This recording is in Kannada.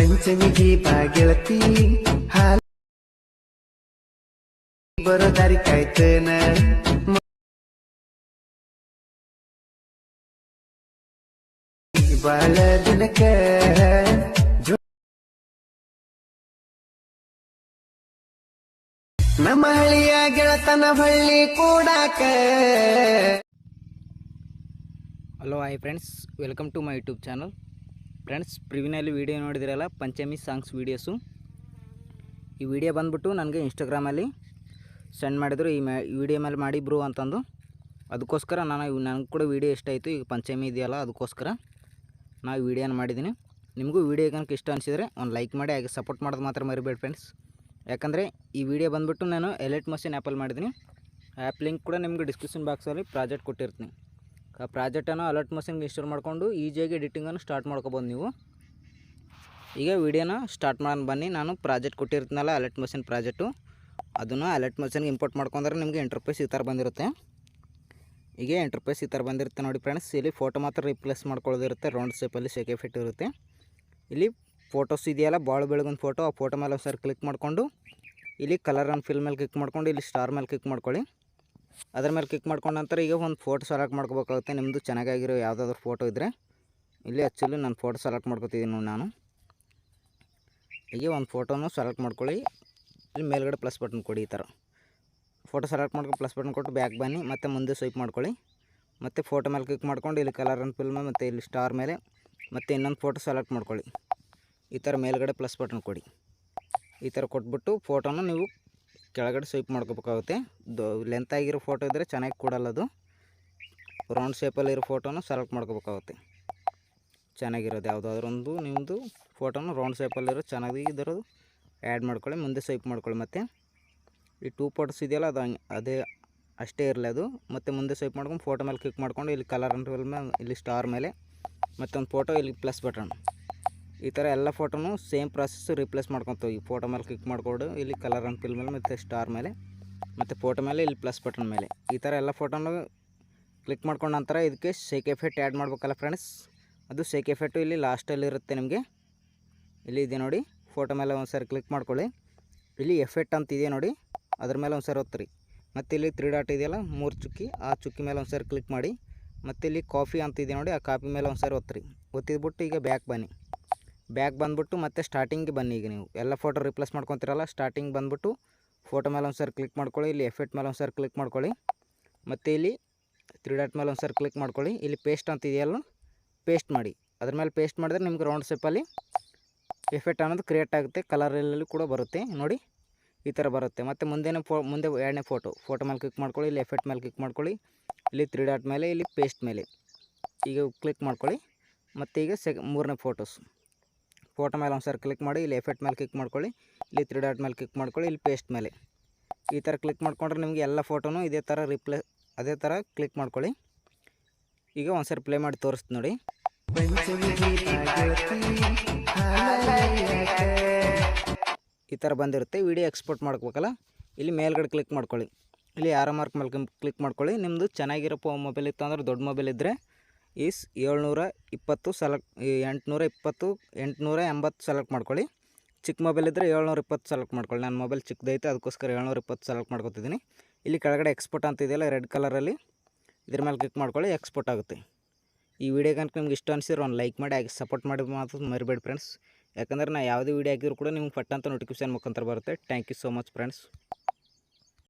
ಪಂಚಮಿ ದೀಪ ಗೆಳತಿ ಹಾಲ ಬರೋ ದಾರಿ ಕಾಯ್ತೇನ ಬಾಳ ದಿನಕ್ಕ ಜೋ- ನಮ್ಮ ಹಳಿಯ ಗೆಳತನ ಹಳ್ಳಿ ಕೂಡಾಕ hello hi friends welcome to my YouTube channel friends ಪ್ರಿವಿನಲ್ಲಿ video ನೋಡಿದಿರಲ್ಲ, ಪಂಚಮಿ ಸಾಂಗ್ಸ್ ವೀಡಿಯೋಸು ಈ ವಿಡಿಯೋ ಬಂದ್ಬಿಟ್ಟು ನನಗೆ ಇನ್ಸ್ಟಾಗ್ರಾಮಲ್ಲಿ ಸೆಂಡ್ ಮಾಡಿದ್ರು, ಈ ಮ್ಯಾ ವಿಡಿಯೋ ಮೇಲೆ ಮಾಡಿ ಬ್ರೋ ಅಂತಂದು. ಅದಕ್ಕೋಸ್ಕರ ನಾನು ನನಗೆ ಕೂಡ ವೀಡಿಯೋ ಇಷ್ಟ ಆಯಿತು, ಈಗ ಪಂಚಮಿ ಇದೆಯಲ್ಲ, ಅದಕ್ಕೋಸ್ಕರ ನಾ ಈ ವಿಡಿಯೋನ ಮಾಡಿದ್ದೀನಿ. ನಿಮಗೂ ವಿಡಿಯೋ ಕನಕ ಇಷ್ಟ ಅನಿಸಿದರೆ ಒಂದು ಲೈಕ್ ಮಾಡಿ, ಹಾಗೆ ಸಪೋರ್ಟ್ ಮಾಡೋದು ಮಾತ್ರ ಮರಿಬೇಡಿ ಫ್ರೆಂಡ್ಸ್ ಯಾಕಂದರೆ ಈ ವಿಡಿಯೋ ಬಂದ್ಬಿಟ್ಟು ನಾನು ಎಲೆಟ್ ಮಷಿನ್ ಆ್ಯಪಲ್ಲಿ ಮಾಡಿದ್ದೀನಿ. ಆ್ಯಪ್ ಲಿಂಕ್ ಕೂಡ ನಿಮಗೆ ಡಿಸ್ಕ್ರಿಪ್ಷನ್ ಬಾಕ್ಸಲ್ಲಿ ಪ್ರಾಜೆಕ್ಟ್ ಕೊಟ್ಟಿರ್ತೀನಿ. ಪ್ರಾಜೆಕ್ಟನ್ನು ಅಲರ್ಟ್ ಮಷಿನ್ಗೆ ಇನ್ಸ್ಟಾಲ್ ಮಾಡಿಕೊಂಡು ಈಜಿಯಾಗಿ ಎಡಿಟಿಂಗನ್ನು ಸ್ಟಾರ್ಟ್ ಮಾಡ್ಕೊಬೋದು ನೀವು. ಈಗ ವಿಡಿಯೋನ ಸ್ಟಾರ್ಟ್ ಮಾಡೋಣ ಬನ್ನಿ. ನಾನು ಪ್ರಾಜೆಕ್ಟ್ ಕೊಟ್ಟಿರ್ತೀನಲ್ಲ ಅಲರ್ಟ್ ಮಷಿನ್ ಪ್ರಾಜೆಕ್ಟು. ಅದನ್ನು ಅಲರ್ಟ್ ಮಷಿನ್ಗೆ ಇಂಪೋರ್ಟ್ ಮಾಡ್ಕೊಂಡ್ರೆ ನಿಮಗೆ ಇಂಟರ್ಫೇಸ್ ಈ ಥರ ಬಂದಿರುತ್ತೆ. ಈಗ ಇಂಟರ್ಫೇಸ್ ಈ ಥರ ಬಂದಿರುತ್ತೆ ನೋಡಿ ಫ್ರೆಂಡ್ಸ್ ಇಲ್ಲಿ ಫೋಟೋ ಮಾತ್ರ ರಿಪ್ಲೇಸ್ ಮಾಡ್ಕೊಳ್ಳೋದಿರುತ್ತೆ. ರೌಂಡ್ ಶೇಪಲ್ಲಿ ಶೇಕೆ ಫಿಟ್ ಇರುತ್ತೆ. ಇಲ್ಲಿ ಫೋಟೋಸ್ ಇದೆಯಲ್ಲ ಭಾಳ ಬೆಳಗೊಂದು ಫೋಟೋ ಆ ಫೋಟೋ ಮೇಲೆ ಸರ್ ಕ್ಲಿಕ್ ಮಾಡಿಕೊಂಡು, ಇಲ್ಲಿ ಕಲರ್ ಆನ್ ಫಿಲ್ ಮೇಲೆ ಕ್ಲಿಕ್ ಮಾಡ್ಕೊಂಡು, ಇಲ್ಲಿ ಸ್ಟಾರ್ ಮೇಲೆ ಕ್ಲಿಕ್ ಮಾಡ್ಕೊಳ್ಳಿ. ಅದ್ರ ಮೇಲೆ ಕ್ಲಿಕ್ ಮಾಡ್ಕೊಂಡ ನಂತರ ಈಗ ಒಂದು ಫೋಟೋ ಸೆಲೆಕ್ಟ್ ಮಾಡ್ಕೋಬೇಕಾಗುತ್ತೆ. ನಿಮ್ಮದು ಚೆನ್ನಾಗಾಗಿರೋ ಯಾವುದಾದ್ರು ಫೋಟೋ ಇದ್ದರೆ ಇಲ್ಲಿ ಆ್ಯಕ್ಚುಲಿ ನಾನು ಫೋಟೋ ಸೆಲೆಕ್ಟ್ ಮಾಡ್ಕೊತಿದ್ದೀನಿ ನಾನು. ಈಗ ಒಂದು ಫೋಟೋನು ಸೆಲೆಕ್ಟ್ ಮಾಡ್ಕೊಳ್ಳಿ. ಇಲ್ಲಿ ಮೇಲ್ಗಡೆ ಪ್ಲಸ್ ಬಟನ್ ಕೊಡಿ ಈ ಥರ ಫೋಟೋ ಸೆಲೆಕ್ಟ್ ಮಾಡ್ಕೊಂಡು ಪ್ಲಸ್ ಬಟನ್ ಕೊಟ್ಟು ಬ್ಯಾಕ್ ಬನ್ನಿ, ಮತ್ತು ಮುಂದೆ ಸ್ವೈಪ್ ಮಾಡ್ಕೊಳ್ಳಿ. ಮತ್ತು ಫೋಟೋ ಮೇಲೆ ಕ್ಲಿಕ್ ಮಾಡ್ಕೊಂಡು ಇಲ್ಲಿ ಕಲರ್ ಆ್ಯಂಡ್ ಫಿಲ್ಮ್ ಮತ್ತು ಇಲ್ಲಿ ಸ್ಟಾರ್ ಮೇಲೆ, ಮತ್ತು ಇನ್ನೊಂದು ಫೋಟೋ ಸೆಲೆಕ್ಟ್ ಮಾಡ್ಕೊಳ್ಳಿ. ಈ ಥರ ಮೇಲ್ಗಡೆ ಪ್ಲಸ್ ಬಟನ್ ಕೊಡಿ. ಈ ಥರ ಕೊಟ್ಬಿಟ್ಟು ಫೋಟೋನ ನೀವು ಕೆಳಗಡೆ ಸ್ವೈಪ್ ಮಾಡ್ಕೋಬೇಕಾಗುತ್ತೆ. ಲೆಂತ್ ಆಗಿರೋ ಫೋಟೋ ಇದ್ದರೆ ಚೆನ್ನಾಗಿ ಕೊಡಲ್ಲ ಅದು. ರೌಂಡ್ ಶೇಪಲ್ಲಿರೋ ಫೋಟೋನ ಸೆಲೆಕ್ಟ್ ಮಾಡ್ಕೋಬೇಕಾಗುತ್ತೆ. ಚೆನ್ನಾಗಿರೋದು ಯಾವುದಾದ್ರೂ ಒಂದು ನಿಮ್ಮದು ಫೋಟೋನ ರೌಂಡ್ ಶೇಪಲ್ಲಿರೋ ಚೆನ್ನಾಗಿ ಆ್ಯಡ್ ಮಾಡ್ಕೊಳ್ಳಿ, ಮುಂದೆ ಸ್ವೈಪ್ ಮಾಡ್ಕೊಳ್ಳಿ ಮತ್ತು. ಈ ಟೂ ಫೋಟೋಸ್ ಇದೆಯಲ್ಲ, ಅದು ಅದೇ, ಅಷ್ಟೇ ಇರಲಿ ಅದು. ಮತ್ತು ಮುಂದೆ ಸ್ವೈಪ್ ಮಾಡ್ಕೊಂಡು ಫೋಟೋ ಮೇಲೆ ಕ್ಲಿಕ್ ಮಾಡ್ಕೊಂಡು ಇಲ್ಲಿ ಕಲರ್ ಮೇಲೆ ಇಲ್ಲಿ ಸ್ಟಾರ್ ಮೇಲೆ ಮತ್ತೊಂದು ಫೋಟೋ ಇಲ್ಲಿ ಪ್ಲಸ್ ಬಟನ್ ಈ ಥರ ಎಲ್ಲ ಫೋಟೋನು ಸೇಮ್ ಪ್ರಾಸೆಸ್ ರಿಪ್ಲೇಸ್ ಮಾಡ್ಕೊತೀವಿ. ಈ ಫೋಟೋ ಮೇಲೆ ಕ್ಲಿಕ್ ಮಾಡಿಕೊಂಡು, ಇಲ್ಲಿ ಕಲರ್ ಆ್ಯಂಡ್ ಫಿಲ್ ಮೇಲೆ ಮತ್ತು ಸ್ಟಾರ್ ಮೇಲೆ, ಮತ್ತು ಫೋಟೋ ಮೇಲೆ ಇಲ್ಲಿ ಪ್ಲಸ್ ಬಟನ್ ಮೇಲೆ. ಈ ಥರ ಎಲ್ಲ ಫೋಟೋನು ಕ್ಲಿಕ್ ಮಾಡ್ಕೊಂಡ ನಂತರ ಇದಕ್ಕೆ ಶೇಕ್ ಎಫೆಕ್ಟ್ ಆ್ಯಡ್ ಮಾಡ್ಬೇಕಲ್ಲ ಫ್ರೆಂಡ್ಸ್ ಅದು ಶೇಕ್ ಎಫೆಕ್ಟು ಇಲ್ಲಿ ಲಾಸ್ಟಲ್ಲಿ ಇರುತ್ತೆ ನಿಮಗೆ. ಇಲ್ಲಿ ಇದೆ ನೋಡಿ ಫೋಟೋ ಮೇಲೆ ಒಂದು ಸಾರಿ ಕ್ಲಿಕ್ ಮಾಡ್ಕೊಳ್ಳಿ. ಇಲ್ಲಿ ಎಫೆಕ್ಟ್ ಅಂತ ಇದೆ ನೋಡಿ, ಅದ್ರ ಮೇಲೆ ಒಂದು ಸಾರಿ ಒತ್ತಿರಿ. ಮತ್ತು ಇಲ್ಲಿ ತ್ರೀ ಡಾಟ್ ಇದೆಯಲ್ಲ, ಮೂರು ಚುಕ್ಕಿ, ಆ ಚುಕ್ಕಿ ಮೇಲೆ ಒಂದು ಸಾರಿ ಕ್ಲಿಕ್ ಮಾಡಿ. ಮತ್ತು ಇಲ್ಲಿ ಕಾಫಿ ಅಂತ ಇದೆ ನೋಡಿ, ಆ ಕಾಫಿ ಮೇಲೆ ಒಂದು ಸಾರಿ ಒತ್ತಿರಿ. ಒತ್ತಿದ್ಬಿಟ್ಟು ಈಗ ಬ್ಯಾಕ್ ಬನ್ನಿ. ಬ್ಯಾಕ್ ಬಂದುಬಿಟ್ಟು ಮತ್ತೆ ಸ್ಟಾರ್ಟಿಂಗ್ಗೆ ಬನ್ನಿ ಈಗ ನೀವು. ಎಲ್ಲ ಫೋಟೋ ರಿಪ್ಲೇಸ್ ಮಾಡ್ಕೊತೀರಲ್ಲ ಸ್ಟಾರ್ಟಿಂಗ್ ಬಂದುಬಿಟ್ಟು ಫೋಟೋ ಮೇಲೆ ಒಂದು ಸರ್ ಕ್ಲಿಕ್ ಮಾಡ್ಕೊಳ್ಳಿ, ಇಲ್ಲಿ ಎಫೆಕ್ಟ್ ಮೇಲೆ ಒಂದು ಸರ್ ಕ್ಲಿಕ್ ಮಾಡ್ಕೊಳ್ಳಿ. ಮತ್ತು ಇಲ್ಲಿ ತ್ರೀ ಡಾಟ್ ಮೇಲೆ ಒಂದು ಸರಿ ಕ್ಲಿಕ್ ಮಾಡ್ಕೊಳ್ಳಿ. ಇಲ್ಲಿ ಪೇಸ್ಟ್ ಅಂತ ಇದೆಯಲ್ಲ ಪೇಸ್ಟ್ ಮಾಡಿ. ಅದ್ರ ಮೇಲೆ ಪೇಸ್ಟ್ ಮಾಡಿದ್ರೆ ನಿಮ್ಗೆ ರೌಂಡ್ ಶೇಪಲ್ಲಿ ಎಫೆಕ್ಟ್ ಅನ್ನೋದು ಕ್ರಿಯೇಟ್ ಆಗುತ್ತೆ ಕಲರಲ್ಲಿ ಕೂಡ ಬರುತ್ತೆ. ನೋಡಿ, ಈ ಥರ ಬರುತ್ತೆ. ಮತ್ತು ಮುಂದೆನೇ ಫೋ, ಮುಂದೆ ಎರಡನೇ ಫೋಟೋ ಫೋಟೋ ಮೇಲೆ ಕ್ಲಿಕ್ ಮಾಡ್ಕೊಳ್ಳಿ, ಇಲ್ಲಿ ಎಫೆಕ್ಟ್ ಮೇಲೆ ಕ್ಲಿಕ್ ಮಾಡ್ಕೊಳ್ಳಿ. ಇಲ್ಲಿ ತ್ರೀ ಡಾಟ್ ಮೇಲೆ, ಇಲ್ಲಿ ಪೇಸ್ಟ್ ಮೇಲೆ. ಈಗ ಕ್ಲಿಕ್ ಮಾಡ್ಕೊಳ್ಳಿ. ಮತ್ತು ಈಗ ಸೆಕ್ ಮೂರನೇ ಫೋಟೋಸ್ ಫೋಟೋ ಮೇಲೆ ಒಂದು ಕ್ಲಿಕ್ ಮಾಡಿ, ಇಲ್ಲಿ ಎಫೆಕ್ಟ್ ಮೇಲೆ ಕ್ಲಿಕ್ ಮಾಡ್ಕೊಳ್ಳಿ, ಇಲ್ಲಿ ತ್ರೀ ಡಾಟ್ ಮೇಲೆ ಕ್ಲಿಕ್ ಮಾಡ್ಕೊಳ್ಳಿ, ಇಲ್ಲಿ ಪೇಸ್ಟ್ ಮೇಲೆ. ಈ ಥರ ಕ್ಲಿಕ್ ಮಾಡ್ಕೊಂಡ್ರೆ ನಿಮಗೆ ಎಲ್ಲ ಫೋಟೋನು ಇದೇ ಥರ ರಿಪ್ಲೇ ಅದೇ ಥರ ಕ್ಲಿಕ್ ಮಾಡ್ಕೊಳ್ಳಿ. ಈಗ ಒಂದು ಸಾರಿ ಪ್ಲೇ ಮಾಡಿ ತೋರಿಸ್ತೀನಿ ನೋಡಿ. ಈ ಥರ ಬಂದಿರುತ್ತೆ ವಿಡಿಯೋ ಎಕ್ಸ್ಪೋರ್ಟ್ ಮಾಡ್ಕೋಬೇಕಲ್ಲ ಇಲ್ಲಿ ಮೇಲ್ಗಡೆ ಕ್ಲಿಕ್ ಮಾಡ್ಕೊಳ್ಳಿ. ಇಲ್ಲಿ ಯಾರೋ ಮಾರ್ಕ್ ಮೇಲೆ ಕ್ಲಿಕ್ ಮಾಡ್ಕೊಳ್ಳಿ. ನಿಮ್ಮದು ಚೆನ್ನಾಗಿರೋ ಮೊಬೈಲ್ ಇತ್ತು ಅಂದರೆ ದೊಡ್ಡ ಮೊಬೈಲ್ ಇದ್ದರೆ ಈಸ್ ಏಳ್ನೂರ ಇಪ್ಪತ್ತು ಸೆಲೆಕ್ಟ್ ಎಂಟುನೂರ ಇಪ್ಪತ್ತು ಎಂಟುನೂರ ಎಂಬತ್ತು ಸೆಲೆಕ್ಟ್ ಮಾಡ್ಕೊಳ್ಳಿ. ಚಿಕ್ಕ ಮೊಬೈಲ್ ಇದ್ದರೆ ಏಳ್ನೂರ ಇಪ್ಪತ್ತು ಸೆಲೆಕ್ಟ್ ಮಾಡ್ಕೊಳ್ಳಿ. ನನ್ನ ಮೊಬೈಲ್ ಚಿಕ್ಕದೈತೆ, ಅದಕ್ಕೋಸ್ಕರ ಏಳ್ನೂರ ಇಪ್ಪತ್ತು ಸೆಲೆಕ್ಟ್ ಮಾಡ್ಕೊತಿದ್ದೀನಿ. ಇಲ್ಲಿ ಕೆಳಗಡೆ ಎಕ್ಸ್ಪೋರ್ಟ್ ಅಂತ ಇದೆಯಲ್ಲ ರೆಡ್ ಕಲರಲ್ಲಿ ಇದ್ರ ಮೇಲೆ ಕ್ಲಿಕ್ ಮಾಡ್ಕೊಳ್ಳಿ ಎಕ್ಸ್ಪೋರ್ಟ್ ಆಗುತ್ತೆ. ಈ ವಿಡಿಯೋ ಕనుక ನಿಮ್ಗೆ ಇಷ್ಟ ಅನಿಸಿದ್ರೆ ಒಂದು ಲೈಕ್ ಮಾಡಿ, ಹಾಗೆ ಸಪೋರ್ಟ್ ಮಾಡಿ ಮಾತ್ರ ಮರಿಬೇಡಿ ಫ್ರೆಂಡ್ಸ್ ಯಾಕಂದ್ರೆ ನಾ ಯಾವುದೇ ವಿಡಿಯೋ ಹಾಕಿದ್ರು ಕೂಡ ನಿಮ್ಗೆ ಪಟ್ಟಂತ ನೋಟಿಫಿಕೇಶನ್ ಮುಖಾಂತರ ಬರುತ್ತೆ. Thank you so much friends